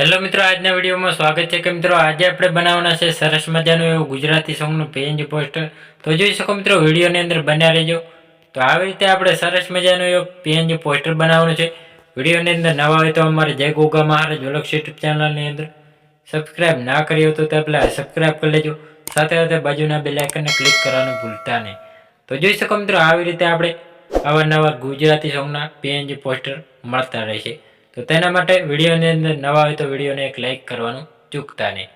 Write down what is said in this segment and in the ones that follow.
Hello મિત્રો, આજના વિડીયોમાં સ્વાગત છે કે મિત્રો, આજે આપણે બનાવવાના છે સરસ મજાનું એવું ગુજરાતી સોંગનું પીએનજી પોસ્ટર. તો જોઈ શકો મિત્રો, વિડીયોની અંદર બન્યા રહેજો. તો આવી રીતે આપણે સરસ મજાનું એવું પીએનજી પોસ્ટર બનાવવાનું છે. વિડીયોની અંદર નવા હોય તો અમારે જય ગોગા મહારાજ ઓલક્ષ યુટ્યુબ ચેનલની અંદર સબસ્ક્રાઈબ ના કરી હોય તો તે પહેલાં સબસ્ક્રાઈબ કરી લેજો. સાથે સાથે બાજુના બે લાઇકનને ક્લિક કરવાનું ભૂલતા નહીં. તો જોઈ શકો મિત્રો, આવી રીતે આપણે અવારનવાર ગુજરાતી સોંગના પીએનજી પોસ્ટર મળતા રહેશે. તો તેના માટે વિડીયોની અંદર નવા હોય તો વિડીયોને એક લાઈક કરવાનું ચૂકતા નહીં.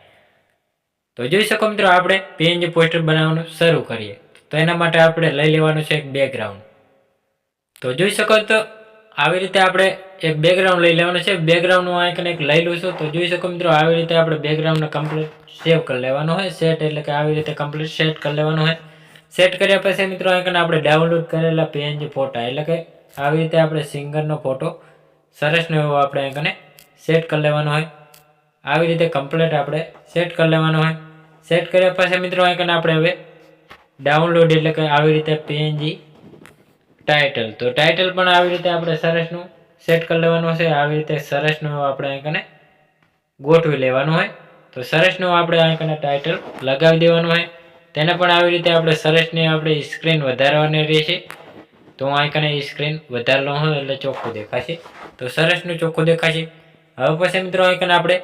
તો જોઈ શકો મિત્રો, આપણે પીએનજી પોસ્ટર બનાવવાનું શરૂ કરીએ. તો એના માટે આપણે લઈ લેવાનું છે એક બેકગ્રાઉન્ડ તો જોઈ શકો તો આવી રીતે આપણે એક બેકગ્રાઉન્ડ લઈ લેવાનું છે. બેકગ્રાઉન્ડ હું અહીં એક લઈ લઉં છું. તો જોઈ શકો મિત્રો, આવી રીતે આપણે બેકગ્રાઉન્ડને કમ્પ્લીટ સેવ કરી લેવાનું હોય. સેટ એટલે કે આવી રીતે કમ્પ્લીટ સેટ કરી લેવાનું હોય. સેટ કર્યા પછી મિત્રો અહીં આપણે ડાઉનલોડ કરેલા પીએનજી ફોટા, એટલે કે આવી રીતે આપણે સિંગરનો ફોટો સરસનો એવો આપણે અહીં સેટ કરી લેવાનો હોય. આવી રીતે કમ્પ્લેટ આપણે સેટ કરી લેવાનો હોય. સેટ કર્યા પછી મિત્રો અહીં આપણે હવે ડાઉનલોડ એટલે કે આવી રીતે પીએનજી ટાઇટલ તો ટાઇટલ પણ આવી રીતે આપણે સરસનું સેટ કરી લેવાનું છે. આવી રીતે સરસનું આપણે અહીં ગોઠવી લેવાનું હોય. તો સરસનું આપણે અહીં ટાઇટલ લગાવી દેવાનું હોય. તેને પણ આવી રીતે આપણે સરસની આપણે સ્ક્રીન વધારવાની રહેશે. તો હું અહીં સ્ક્રીન વધારેલો હોય એટલે ચોખ્ખું દેખાશે. તો સરસનું ચોખ્ખું દેખાશે. હવે પછી મિત્રો અહીં આપણે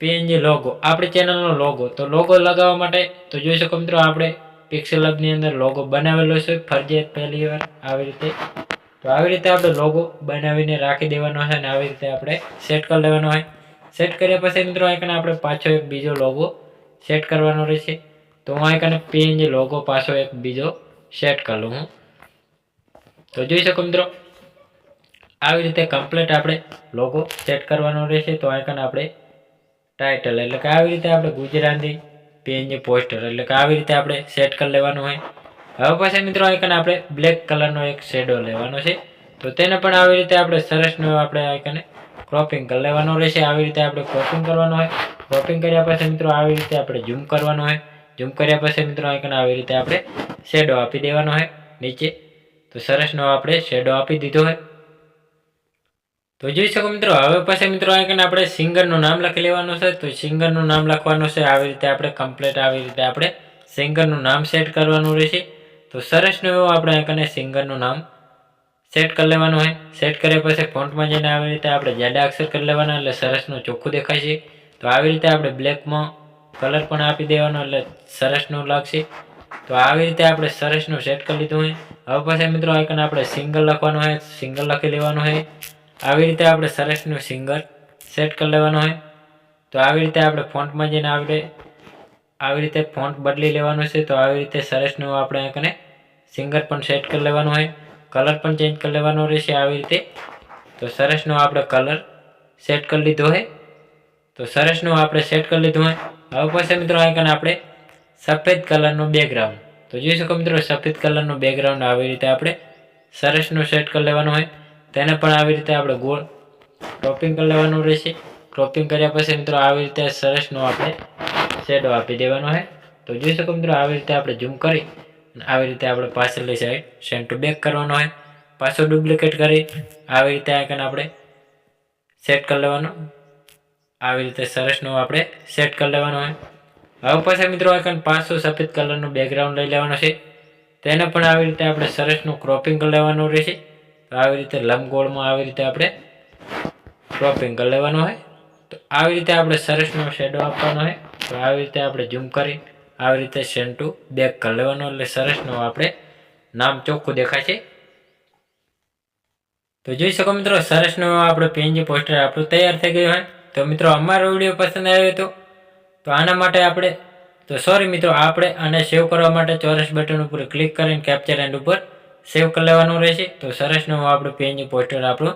પીએનજી લોગો આપણી ચેનલનો લોગો તો લોગો લગાવવા માટે તો જોઈ શકો મિત્રો આપણે પિક્સેલ હબની અંદર લોગો બનાવેલો છે. ફરજિયાત પહેલી વાર આવી રીતે. તો આવી રીતે આપણે લોગો બનાવીને રાખી દેવાનો છે અને આવી રીતે આપણે સેટ કરી લેવાનો હોય. સેટ કર્યા પછી મિત્રો અહીં આપણે પાછો એક બીજો લોગો સેટ કરવાનો રહેશે. તો હું અહીં પીએનજી લોગો પાછો એક બીજો સેટ કરી લઉં હું. તો જોઈ શકો મિત્રો આવી રીતે કમ્પ્લીટ આપણે લોગો સેટ કરવાનો રહેશે. તો અહીં કને આપણે ટાઇટલ એટલે કે આવી રીતે આપણે ગુજરાતી પીએનજી પોસ્ટર એટલે કે આવી રીતે આપણે સેટ કરી લેવાનું હોય. હવે પછી મિત્રો અહીં કને આપણે બ્લેક કલરનો એક શેડો લેવાનો છે. તો તેને પણ આવી રીતે આપણે સરસનો આપણે અહીં કને ક્રોપિંગ કરી લેવાનો રહેશે. આવી રીતે આપણે ક્રોપિંગ કરવાનું હોય. ક્રોપિંગ કર્યા પછી મિત્રો આવી રીતે આપણે ઝૂમ કરવાનું હોય. ઝૂમ કર્યા પછી મિત્રો અહીં કને આવી રીતે આપણે શેડો આપી દેવાનો હોય નીચે. તો સરસનો આપણે શેડો આપી દીધો હોય. તો જોઈ શકો મિત્રો, હવે પછી મિત્રો અહીં આપણે સિંગરનું નામ લખી લેવાનું છે. તો સિંગરનું નામ લખવાનું છે, આવી રીતે આપણે કમ્પ્લીટ આવી રીતે આપણે સિંગરનું નામ સેટ કરવાનું રહેશે. તો સરસનું એવું આપણે કને સિંગરનું નામ સેટ કરી લેવાનું હોય સેટ કર્યા પછી ફોન્ટમાં જઈને આવી રીતે આપણે જાડા અક્ષર કરી લેવાના, એટલે સરસનું ચોખ્ખું દેખાશે તો આવી રીતે આપણે બ્લેકમાં કલર પણ આપી દેવાનો, એટલે સરસનું લાગશે. તો આવી રીતે આપણે સરસનું સેટ કરી લીધું હોય હવે પછી મિત્રો અહીં કને આપણે સિંગલ લખવાનું હોય સિંગલ લખી લેવાનું હોય આવી રીતે આપણે સરસનું સિંગર સેટ કરી લેવાનું હોય તો આવી રીતે આપણે ફોન્ટમાં જઈને આપણે આવી રીતે ફોન્ટ બદલી લેવાનું છે. તો આવી રીતે સરસનું આપણે કને સિંગર પણ સેટ કરી લેવાનું હોય કલર પણ ચેન્જ કરી લેવાનો રહેશે આવી રીતે. તો સરસનો આપણે કલર સેટ કરી લીધો હોય તો સરસનું આપણે સેટ કરી લીધું હોય હવે પછી મિત્રો અહીં આપણે સફેદ કલરનું બેકગ્રાઉન્ડ તો જોઈ શકો મિત્રો, સફેદ કલરનું બેકગ્રાઉન્ડ આવી રીતે આપણે સરસનું સેટ કરી લેવાનું હોય તેને પણ આવી રીતે આપણે ગોળ ક્રોપિંગ કરી લેવાનું રહેશે. ક્રોપિંગ કર્યા પછી મિત્રો આવી રીતે સરસનો આપણે શેડો આપી દેવાનો હોય તો જોઈ શકો મિત્રો આવી રીતે આપણે ઝૂમ કરી આવી રીતે આપણે પાછળની સાઈડ સેન્ટ ટુ બેક કરવાનો હોય પાછો ડુપ્લિકેટ કરી આવી રીતે આઈકન આપણે સેટ કરી લેવાનો. આવી રીતે સરસનું આપણે સેટ કરી લેવાનું હોય હવે પછી મિત્રો આઈકન પાછું સફેદ કલરનું બેકગ્રાઉન્ડ લઈ લેવાનું છે. તેને પણ આવી રીતે આપણે સરસનું ક્રોપિંગ કરી લેવાનું રહેશે. તો આવી રીતે લંબગોળમાં આવી રીતે આપણે ક્રોપ એંગલ લેવાનું હોય. તો આવી રીતે આપણે સરસનો શેડો આપવાનો હોય. તો આવી રીતે આપણે ઝૂમ કરી આવી રીતે સેન્ટુ બેક કરી લેવાનું એટલે સરસનું આપણે નામ ચોખ્ખું દેખાશે તો જોઈ શકો મિત્રો સરસનું આપણે પીએનજી પોસ્ટર આપણું તૈયાર થઈ ગયું હોય. તો મિત્રો, અમારો વીડિયો પસંદ આવ્યો હતો તો આના માટે આપણે, તો સોરી મિત્રો, આપણે આને સેવ કરવા માટે ચોરસ બટન ઉપર ક્લિક કરીને કેપ્ચર એન્ડ ઉપર સેવ કરી લેવાનું રહેશે. તો સરસ નવું આપણું પીએનજી પોસ્ટર આપણું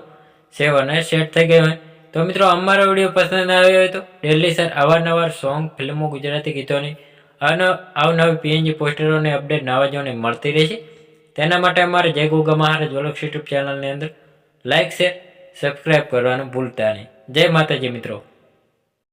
સેવ અને સેટ થઈ ગયું હોય. તો મિત્રો, અમારો વીડિયો પસંદ આવ્યો હોય તો ડેલી સર અવારનવાર સોંગ, ફિલ્મો, ગુજરાતી ગીતોની અને અવનવી પીએનજી પોસ્ટરોની અપડેટ નવા જોને મળતી રહેશે. તેના માટે અમારે જય ગોગા મહારાજ વલક્ષ યુટ્યુબ ચેનલની અંદર લાઇક શેર સબસ્ક્રાઈબ કરવાનું ભૂલતા નહીં. જય માતાજી મિત્રો.